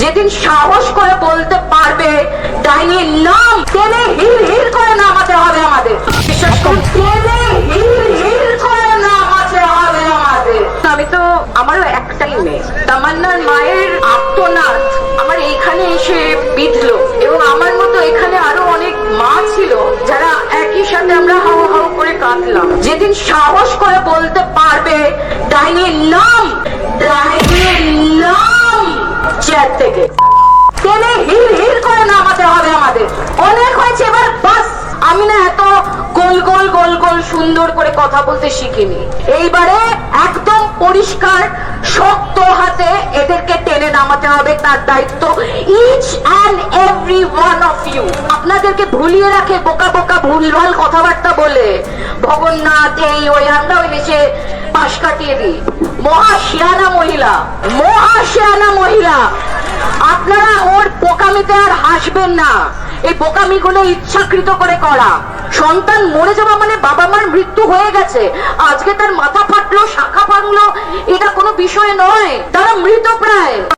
যেদিন সাহস করে বলতে পারবে ডাইনির নাম টেনে হিল হিল করে নামাতে হবে আমাদের। বিশ্বাস করুন টেনে হিল হিল করে নামাতে হবে আমাদের। আমি তো আমারও একটাই মেয়ে। তামান্নার মায়ের আত্মনাথ আমার এইখানে এসে বিঁধলো এবং আমার মতো এখানে আরও অনেক মা ছিল যারা একই সাথে আমরা হাউ হাউ করে কাঁদলাম। যেদিন সাহস করে বলতে পারবে ডাইনির নাম হিল হিল করে নামাতে হবে আমাদের। অনেক হয়েছে, এবার বাস। আমি না এত গোল গোল গোল গোল সুন্দর করে কথা বলতে শিখিনি। এইবারে একদম পরিষ্কার, শক্ত হাতে এদেরকে টেনে নামাতে হবে, তার দায়িত্ব each and every one of you আপনাদেরকে ভুলিয়ে রাখে বোকা বোকা ভুলভাল কথাবার্তা বলে। ভগন্নাথ, এই ওই, আমরা ওই এসে পাশ কাটিয়ে দিই। মহা শিয়ানা মহিলা, মহা শিয়ানা মহিলা। আপনারা বোকামিতে আর হাসবেন না। এই বোকামিগুলো ইচ্ছাকৃত করে করা। সন্তান মরে যাওয়া মানে বাবা মার মৃত্যু হয়ে গেছে। আজকে তার মাথা ফাটলো, শাখা ভাঙলো, এটা কোনো বিষয় নয়। তারা মৃত প্রায়।